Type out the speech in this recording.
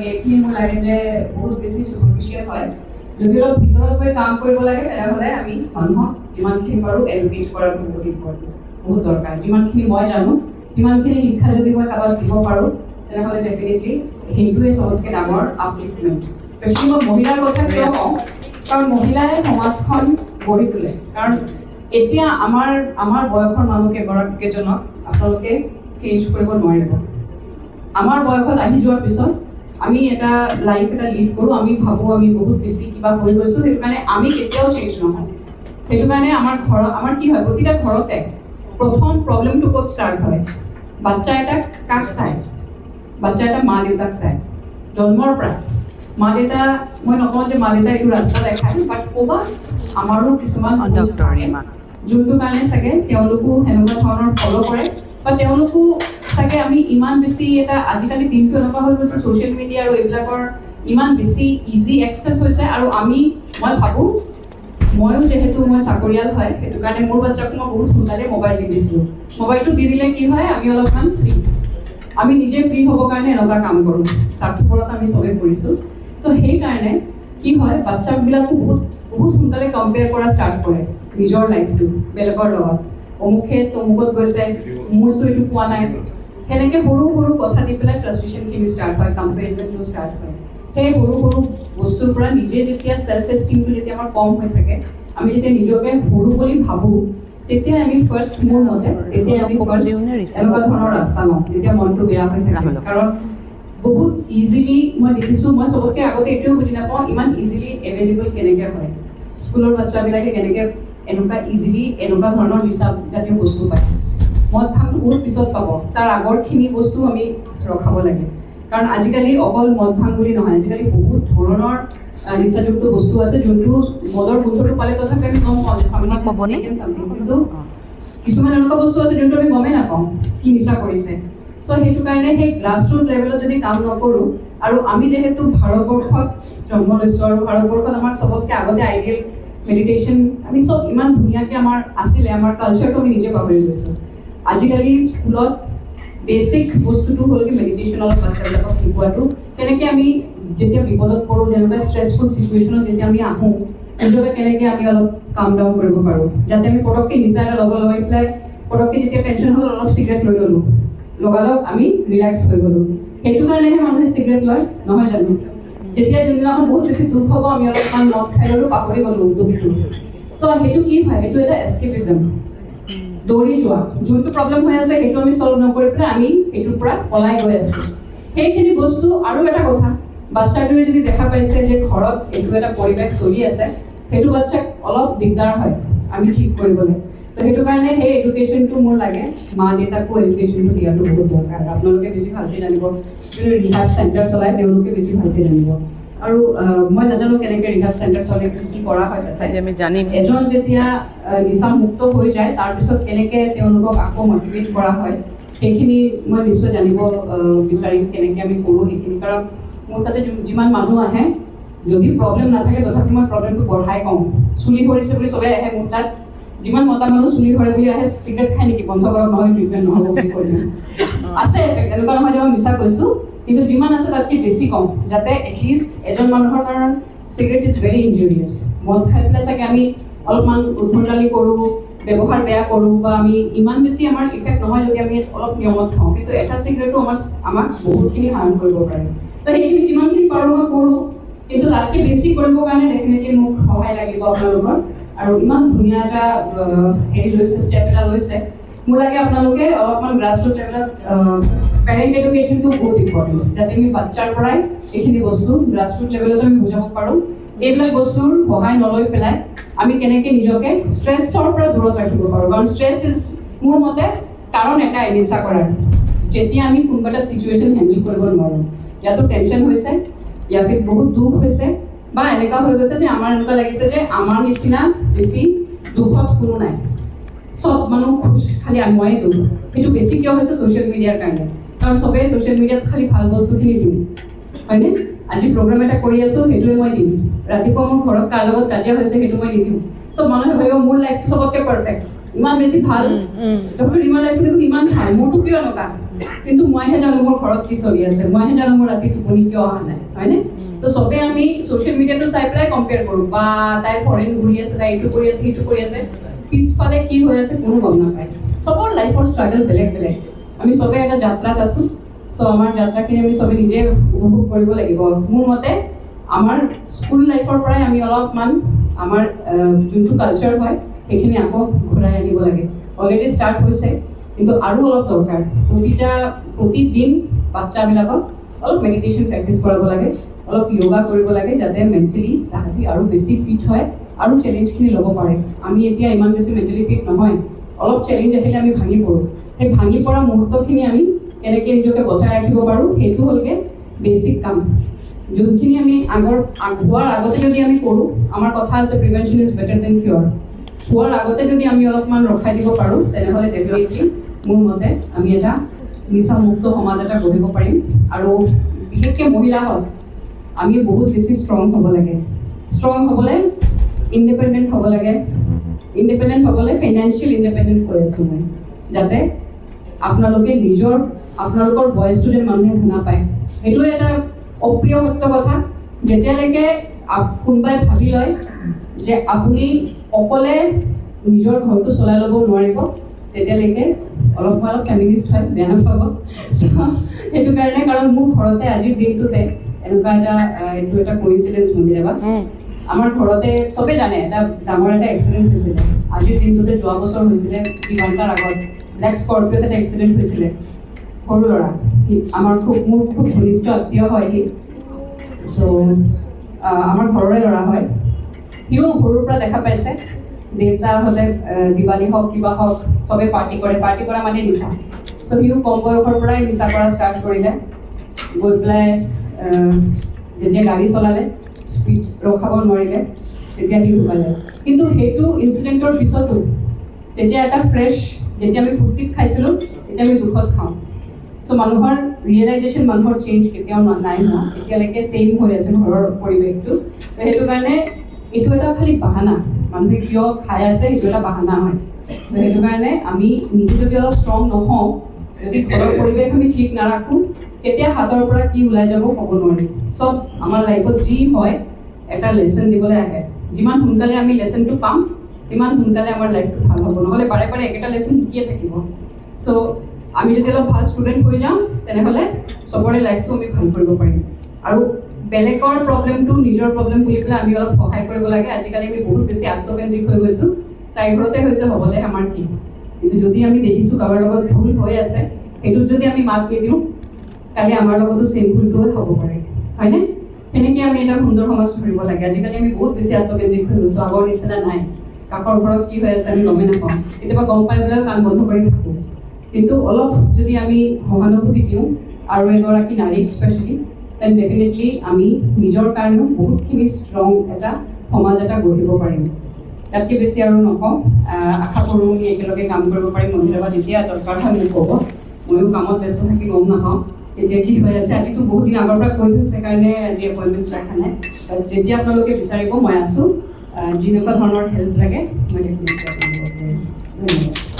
এইখিনি মোৰ বহুত বেছি হয় যদি অলপ ভিতৰত গৈ কাম কৰিব লাগে, তেনেহ'লে আমি মানুহক যিমানখিনি পাৰোঁ এডুকেট কৰাটো বহুত দৰকাৰ। যিমানখিনি মই জানো, সিমানখিনি শিক্ষা যদি মই কাৰোবাক দিব পাৰোঁ, তেনেহ'লে ডেফিনেটলি সেইটোৱে চবতকৈ ডাঙৰ আপলিফমেণ্ট মহিলাৰ কথা কাৰণ মহিলাই সমাজখন গঢ়ি তোলে। কাৰণ এতিয়া আমাৰ আমাৰ বয়সৰ মানুহ কেইগৰাকী কেইজনক আপোনালোকে চেঞ্জ কৰিব নোৱাৰিব। আমাৰ বয়সত আহি যোৱাৰ পিছত আমি এটা লাইফ এটা লিড কৰোঁ আমি ভাবোঁ আমি বহুত বেছি কিবা হৈ গৈছোঁ সেইটো কাৰণে আমি কেতিয়াও চেঞ্জ নহওঁ সেইটো কাৰণে আমাৰ ঘৰত আমাৰ কি হয় প্ৰতিটা ঘৰতে প্ৰথম প্ৰব্লেমটো ক'ত ষ্টাৰ্ট হয়? বাচ্চা এটাক কাক চায়? বাচ্চা এটা মা দেউতাক চায়। জন্মৰ পৰা। মা দেউতা মই নকওঁ যে মা দেউতা এইটো ৰাস্তা দেখায় বাট ক'ৰবাত আমাৰো কিছুমান ভুল ডক্টৰ থাকে। ৰীমা যোনটো কাৰণে চাগে তেওঁলোকো সেনেকুৱা ধৰণৰ ফ'ল' কৰে বা তেওঁলোকো চাগে আমি ইমান বেছি এটা আজিকালি দিনটো এনেকুৱা হৈ গৈছে ছ'চিয়েল মিডিয়া আৰু এইবিলাকৰ ইমান বেছি ইজি এক্সেছ হৈছে আৰু আমি, মই ভাবোঁ, ময়ো যিহেতু মই চাকৰিয়াল হয়, সেইটো কাৰণে মোৰ বাচ্চাক মই বহুত সোনকালে মোবাইল দি দিছিলোঁ। মোবাইলটো দি দিলে কি হয়, আমি অলপমান ফ্ৰী আমি নিজে ফ্ৰী হ'বৰ কাৰণে এনেকুৱা কাম কৰোঁ। স্বাৰ্থপৰত আমি চবেই কৰিছোঁ। তো সেইকাৰণে কি হয় বাচ্চাবিলাকো বহুত বহুত সোনকালে কম্পেয়াৰ কৰা ষ্টাৰ্ট কৰে নিজৰ লাইফটো বেলেগৰ লগত। অমুকে তমুকত গৈছে, মোৰতো এইটো পোৱা নাই। সেনেকৈ সৰু সৰু কথা দি পেলাই ফ্ৰাষ্ট্ৰেশ্যনখিনি ষ্টাৰ্ট হয় কম্পেৰিজনটো ষ্টাৰ্ট হয়। সেই সৰু সৰু বস্তুৰ পৰা নিজে যেতিয়া ছেল্ফ এষ্টিমটো যেতিয়া আমাৰ কম হৈ থাকে আমি যেতিয়া নিজকে সৰু বুলি ভাবোঁ তেতিয়া আমি ফাৰ্ষ্ট মোৰ মতে তেতিয়া আমি ফাৰ্ষ্ট এনেকুৱা ধৰণৰ ৰাস্তা লওঁ যেতিয়া মনটো বেয়া হৈ থাকে। কাৰণ বহুত ইজিলি মই দেখিছোঁ মই চবতকৈ আগতে এইটোও বুজি নাপাওঁ ইমান ইজিলি এভেইলেবল কেনেকৈ হয়। স্কুলৰ বাচ্চাবিলাকে কেনেকৈ এনেকুৱা ইজিলি এনেকুৱা ধৰণৰ নিচা জাতীয় বস্তু পায়। মদ ভাংটো বহুত পিছত পাব। তাৰ আগৰখিনি বস্তু আমি ৰখাব লাগে। কাৰণ আজিকালি অকল মদ ভাং বুলি নহয় আজিকালি বহুত ধৰণৰ নিচাযুক্ত বস্তু আছে যোনটো মদৰ গোন্ধটো পালে তথাপি আমি গম পাওঁ। কিন্তু কিছুমান এনেকুৱা বস্তু আছে যোনটো আমি গমেই নাপাওঁ কি নিচা কৰিছে। চ' সেইটো কাৰণে সেই গ্ৰাছ ৰুট লেভেলত যদি কাম নকৰোঁ আৰু আমি যিহেতু ভাৰতবৰ্ষত জন্ম লৈছোঁ আৰু ভাৰতবৰ্ষত আমাৰ চবতকৈ আগতে আইডিয়েল মেডিটেশ্যন আমি চব ইমান ধুনীয়াকৈ আমাৰ আছিলে আমাৰ কালচাৰটো আমি নিজে পাহৰি গৈছোঁ। আজিকালি স্কুলত বেচিক বস্তুটো হ'ল কি মেডিটেশ্যন অলপ বাচ্চাবিলাকক শিকোৱাটো তেনেকৈ আমি যেতিয়া বিপদত পৰোঁ, যেনেকুৱা ষ্ট্ৰেছফুল চিটুৱেশ্যনত যেতিয়া আমি আহোঁ নিজকে কেনেকৈ আমি অলপ কাম ডাউন কৰিব পাৰোঁ। যাতে আমি পটককৈ নিচা এটা ল'ব লৈ পেলাই পটককৈ যেতিয়া টেনশ্যন হ'ল, অলপ চিগাৰেট লৈ ল'লোঁ। লগালগ আমি ৰিলেক্স হৈ গ'লোঁ। সেইটো কাৰণেহে মানুহে চিগাৰেট লয়, নহয় জানো? যেতিয়া যোনদিনাখন বহুত বেছি দুখ হ'ব, আমি অলপমান মদ খাই ল'লোঁ, পাহৰি গ'লোঁ দুখটো। তো সেইটো কি হয়? সেইটো এটা এস্কেপিজম দৌৰি যোৱা। যোনটো প্ৰব্লেম হৈ আছে, সেইটো আমি চল্ভ নকৰি পেলাই আমি সেইটোৰ পৰা পলাই গৈ আছোঁ। সেইখিনি বস্তু আৰু এটা কথা, বাচ্ছাটোৱে যদি দেখা পাইছে যে ঘৰত এইটো এটা পৰিৱেশ চলি আছে, সেইটো বাচ্ছাক অলপ দিগদাৰ হয়, আমি ঠিক কৰিবলৈ। তো সেইটো কাৰণে সেই এডুকেশ্যনটো মোৰ লাগে মা দেউতাকো এডুকেশ্যনটো দিয়াটো বহুত দৰকাৰ। আপোনালোকে বেছি ভালকৈ জানিব। যোনে ৰিহাব চেণ্টাৰ চলায়, তেওঁলোকে বেছি ভালকৈ জানিব। আৰু মই নাজানো কেনেকৈ ৰিহাব চেণ্টাৰ চলে কি কি কৰা হয় তাতে। আমি জানিম। এজন যেতিয়া নিচামুক্ত হৈ যায় তাৰপিছত কেনেকৈ তেওঁলোকক আকৌ মটিভেট কৰা হয় সেইখিনি মই নিশ্চয় জানিব বিচাৰিম কেনেকৈ আমি কৰোঁ সেইখিনি। কাৰণ মোৰ তাতে যিমান মানুহ আহে যদি প্ৰব্লেম নাথাকে তথাপি মই প্ৰব্লেমটো বঢ়াই কওঁ চুলি সৰিছে বুলি চবেই আহে মোৰ তাত। যিমান মতা মানুহ চুলি সৰে বুলি আহে চিগাৰেট খাই নেকি? বন্ধ কৰক নহ'লে ট্ৰিটমেণ্ট নহ'ব বুলি কৈ আছে এনেকুৱা নহয় যে মই মিছা কৈছোঁ। কিন্তু যিমান আছে তাতকৈ বেছি কম যাতে এটলিষ্ট এজন মানুহৰ কাৰণ চিগাৰেট ইজ ভেৰি ইঞ্জুৰিয়াছ মদ খাই পেলাই চাগে আমি অলপমান উদ্ভণ্ডালি কৰোঁ ব্যৱহাৰ বেয়া কৰোঁ বা আমি ইমান বেছি আমাৰ ইফেক্ট নহয় যদি আমি অলপ নিয়মত খাওঁ। কিন্তু এটা চিগাৰেটো আমাৰ আমাক বহুতখিনি হাৰ্ম কৰিব পাৰে। তো সেইখিনি যিমানখিনি পাৰোঁ মই কৰোঁ কিন্তু তাতকৈ বেছি কৰিবৰ কাৰণে ডেফিনেটলি মোক সহায় লাগিব আপোনালোকৰ। আৰু ইমান ধুনীয়া এটা হেৰি লৈছে ষ্টেপ এটা লৈছে। মোৰ লাগে আপোনালোকে অলপমান গ্ৰাছ ৰুট লেভেলত পেৰেণ্ট এডুকেশ্যনটো বহুত ইম্পৰ্টেণ্ট যাতে আমি বাচ্চাৰ পৰাই এইখিনি বস্তু গ্ৰাছ ৰুট লেভেলত আমি বুজাব পাৰোঁ। এইবিলাক বস্তুৰ সহায় নলৈ পেলাই আমি কেনেকৈ নিজকে ষ্ট্ৰেছৰ পৰা দূৰত ৰাখিব পাৰোঁ। কাৰণ ষ্ট্ৰেছ ইজ মোৰ মতে কাৰণ এটাই নিচা কৰাৰ। যেতিয়া আমি কোনোবা এটা চিটুৱেশ্যন হেণ্ডেল কৰিব নোৱাৰোঁ, ইয়াতো টেনশ্যন হৈছে, ইয়াৰ ফিৰ বহুত দুখ হৈছে, বা এনেকুৱা হৈ গৈছে যে আমাৰ এনেকুৱা লাগিছে যে আমাৰ নিচিনা বেছি দুখত কোনো নাই। চব মানুহ খুচ খালি ময়ে দুখ সেইটো বেছি কিয় হৈছে ছ'চিয়েল মিডিয়াৰ কাৰণে? কাৰণ চবেই ছ'চিয়েল মিডিয়াত খালি ভাল বস্তুখিনি দিম হয়নে? আজি প্ৰগ্ৰাম এটা কৰি আছোঁ সেইটোৱে মই দিম। ৰাতিপুৱা মোৰ ঘৰত কাৰ লগত কাজিয়া হৈছে সেইটো মই নিদিওঁ। চব মানুহে ভাবিব মোৰ লাইফটো চবতকৈ পাৰফেক্ট ইমান বেছি ভাল? ডক্টৰ ৰিমাৰ লাইফটো দেখোন ইমান ভাল। মোৰটো কিয় এনেকুৱা? কিন্তু মইহে জানো মোৰ ঘৰত কি চলি আছে। মইহে জানো মোৰ ৰাতি টোপনি কিয় অহা নাই। হয়নে? তো চবে আমি ছ'চিয়েল মিডিয়াটো চাই পেলাই কম্পেয়াৰ কৰোঁ। বা তাই ফৰেন ঘূৰি আছে তাই এইটো কৰি আছে সেইটো কৰি আছে। পিছফালে কি হৈ আছে কোনো গম নাপায়। চবৰ লাইফৰ ষ্ট্ৰাগল বেলেগ বেলেগ। আমি চবে এটা যাত্ৰাত আছোঁ। চ' আমাৰ যাত্ৰাখিনি আমি চবে নিজে উপভোগ কৰিব লাগিব। মোৰ মতে, আমাৰ স্কুল লাইফৰ পৰাই আমি অলপমান আমাৰ যোনটো কালচাৰ হয়, সেইখিনি আকৌ ঘূৰাই আনিব লাগে। অলৰেডি ষ্টাৰ্ট হৈছে, কিন্তু আৰু অলপ দৰকাৰ। প্ৰতিটা, প্ৰতিদিন বাচ্চাবিলাকক অলপ মেডিটেশ্যন প্ৰেক্টিছ কৰাব লাগে, অলপ য়োগা কৰিব লাগে, যাতে মেণ্টেলি তাহাঁতি আৰু বেছি ফিট হয় আৰু চেলেঞ্জখিনি ল'ব পাৰে। আমি এতিয়া ইমান বেছি মেণ্টেলি ফিট নহয়। অলপ চেলেঞ্জ আহিলে আমি ভাঙি পৰোঁ। সেই ভাঙি পৰা মুহূৰ্তখিনি আমি কেনেকৈ নিজকে বচাই ৰাখিব পাৰোঁ, সেইটো হ'লগৈ বেছিক কাম। যোনখিনি আমি আগৰ, আগ- হোৱাৰ আগতে যদি আমি কৰোঁ, আমাৰ কথা আছে prevention is better than cure হোৱাৰ আগতে যদি আমি অলপমান ৰখাই দিব পাৰোঁ, তেনেহ'লে ডেফিনেটলি মোৰ মতে আমি এটা নিচামুক্ত সমাজ এটা গঢ়িব পাৰিম। আৰু বিশেষকৈ মহিলাসকল, আমি বহুত বেছি ষ্ট্ৰং হ'ব লাগে। ষ্ট্ৰং হ'বলৈ ইণ্ডিপেণ্ডেণ্ট হ'ব লাগে। ইণ্ডিপেণ্ডেণ্ট হ'বলৈ ফাইনেন্সিয়েল ইণ্ডিপেণ্ডেণ্ট কৈ আছোঁ মই। যাতে আপোনালোকে নিজৰ আপোনালোকৰ ভইচটো যেন মানুহে শুনা পায়। সেইটোৱে এটা অপ্ৰিয় সত্য কথা। যেতিয়ালৈকে কোনোবাই ভাবি লয় যে আপুনি অকলে নিজৰ ঘৰটো চলাই ল'ব নোৱাৰিব তেতিয়ালৈকে অলপ অলপ ফেমিনিষ্ট হয় বেয়া নাপাব। চ' সেইটো কাৰণে কাৰণ মোৰ ঘৰতে আজিৰ দিনটোতে এনেকুৱা এটা এইটো এটা কইনচিডেঞ্চ মহিলা বা আমাৰ ঘৰতে চবে জানে এটা ডাঙৰ এটা এক্সিডেণ্ট হৈছিলে। আজিৰ দিনটোতে যোৱা বছৰ হৈছিলে দুঘণ্টাৰ আগত। ব্লেক স্কৰ্পিঅ'ত এটা এক্সিডেণ্ট হৈছিলে সৰু ল'ৰা। আমাৰ খুব, মোৰ খুব ঘনিষ্ঠ আত্মীয় হয় সি চ' আমাৰ ঘৰৰে ল'ৰা হয়। সিও সৰুৰ পৰা দেখা পাইছে। দেউতাহঁতে দিৱালী হওক, কিবা হওক, চবে পাৰ্টি কৰে। পাৰ্টি কৰা মানে নিচা। চ' সিও কম বয়সৰ পৰাই নিচা কৰা ষ্টাৰ্ট কৰিলে। গৈ পেলাই যেতিয়া গাড়ী চলালে স্পীড ৰখাব নোৱাৰিলে, তেতিয়া সি ঢুকালে কিন্তু সেইটো ইনচিডেণ্টৰ পিছতো, তেতিয়া এটা ফ্ৰেছ যেতিয়া আমি ফূৰ্তিত খাইছিলোঁ, তেতিয়া আমি দুখত খাওঁ। চ' মানুহৰ ৰিয়েলাইজেশ্যন মানুহৰ চেঞ্জ কেতিয়াও ন- নাই হোৱা। এতিয়ালৈকে ছেইম হৈ আছে ঘৰৰ পৰিৱেশটো। ত' সেইটো কাৰণে এইটো এটা খালি বাহানা। মানুহে কিয় খাই আছে, সেইটো এটা বাহানা হয়। ত' সেইটো কাৰণে আমি নিজে যদি অলপ ষ্ট্ৰং নহওঁ, যদি ঘৰৰ পৰিৱেশ আমি ঠিক নাৰাখোঁ কেতিয়া হাতৰ পৰা কি ওলাই যাব ক'ব নোৱাৰি। চব আমাৰ লাইফত যি হয়, এটা লেচন দিবলৈ আহে। যিমান সোনকালে আমি লেচনটো পাম সিমান সোনকালে আমাৰ লাইফটো ভাল হ'ব। নহ'লে বাৰে বাৰে একেটা লেচন শিকিয়ে থাকিব। চ' আমি যদি অলপ ভাল ষ্টুডেণ্ট হৈ যাওঁ তেনেহ'লে চবৰে লাইফটো আমি ভাল কৰিব পাৰিম। আৰু বেলেগৰ প্ৰব্লেমটো নিজৰ প্ৰব্লেম বুলি পেলাই আমি অলপ সহায় কৰিব লাগে। আজিকালি আমি বহুত বেছি আত্মকেন্দ্ৰিক হৈ গৈছোঁ। তাইৰ ঘৰতে হৈছে হ'বলৈ আমাৰ কি? কিন্তু যদি আমি দেখিছোঁ কাৰোবাৰ লগত ভুল হৈ আছে সেইটোত যদি আমি মাত নিদিওঁ কালি আমাৰ লগতো ছেম ভুলটোও হ'ব পাৰে। হয়নে? সেনেকৈ আমি এটা সুন্দৰ সমাজ ধৰিব লাগে। আজিকালি আমি বহুত বেছি আত্মকেন্দ্ৰিক হৈ গৈছোঁ। আগৰ নিচিনা নাই। কাষৰ ঘৰত কি হৈ আছে আমি গমেই নাপাওঁ। কেতিয়াবা গম পাই পেলাই কাণ বন্ধ কৰি থাকোঁ। কিন্তু অলপ যদি আমি সহানুভূতি দিওঁ আৰু এগৰাকী নাৰীক স্পেচিয়েলি দেন ডেফিনেটলি আমি নিজৰ কাৰণেও বহুতখিনি ষ্ট্ৰং এটা সমাজ এটা গঢ়িব পাৰিম। তাতকৈ বেছি আৰু নকওঁ। আশা কৰোঁ আমি একেলগে কাম কৰিব পাৰিম। মহিলা যেতিয়া দৰকাৰ হয় মোক ক'ব। ময়ো কামত ব্যস্ত থাকি গম নাপাওঁ। এতিয়া কি হৈ আছে, আজিতো বহুত দিন আগৰ পৰা কৈ থৈছে আজি এপইণ্টমেণ্টছ ৰখা নাই। যেতিয়া আপোনালোকে বিচাৰিব, মই আছোঁ। যেনেকুৱা ধৰণৰ হেল্প লাগে মই ডেফিনেটলি আপোনালোকক ধন্যবাদ